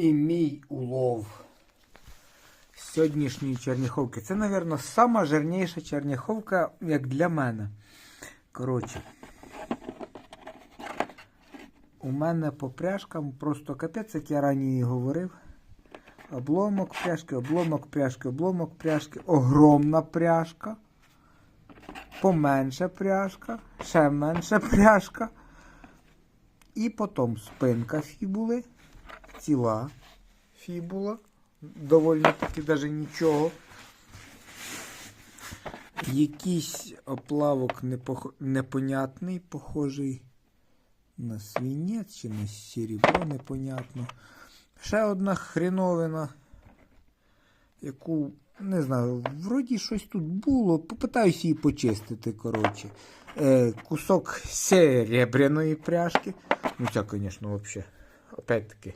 І мій улов сьогоднішньої черняховки. Це, мабуть, сама жирніша черняховка, як для мене. Коротше. У мене по пряжкам просто капець, як я раніше говорив. Обломок пряжки, обломок пряжки, обломок пряжки, огромна пряжка. Поменше пряжка, ще менше пряжка. І потім спинка фібули, ціла фібула, доволі таки навіть нічого. Якийсь оплавок непох... непонятний, похожий на свинець чи на серебро, непонятно. Ще одна хреновина, яку, не знаю, вроді щось тут було. Попитаюсь її почистити, коротше. Е, кусок серебряної пряжки. Ну, ця, звісно, взагалі. Опять-таки,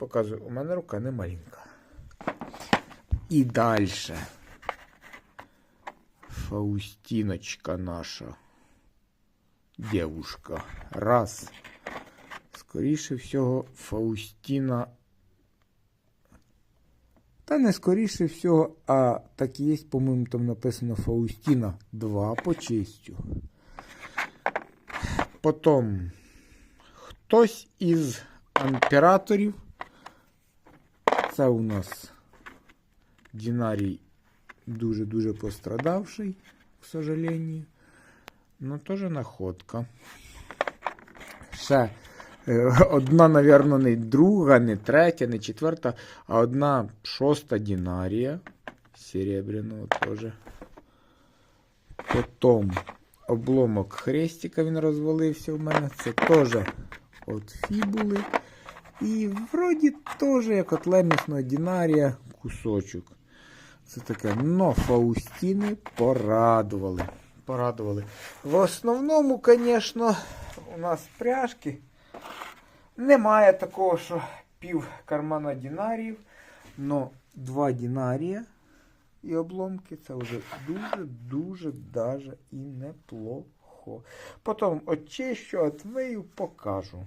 показую, у мене рука не маленька. І далі. Фаустиночка наша. Девушка. Раз. Скоріше всього, Фаустіна. Та не скоріше всього, а так і є, по-моєму, там написано Фаустіна 2 по чистю. Потім хтось із імператорів. Це у нас Дінарій дуже-дуже пострадавший, к сожалению. Ну, теж находка. Ще е, одна, напевно, не друга, не третя, не четверта, а одна шоста динарія. Серебряного теж. Потім обломок хрестика він розвалився в мене. Це теж от фібули. І вроді теж, як от лемісного динарія, кусочок. Це таке, но Фаустіни порадували. Порадували. В основному, звісно, у нас пряжки. Немає такого, що пів кармана динарів, но два динарія і обломки це вже дуже-дуже даже і неплохо. Потім очищу, отмию, покажу.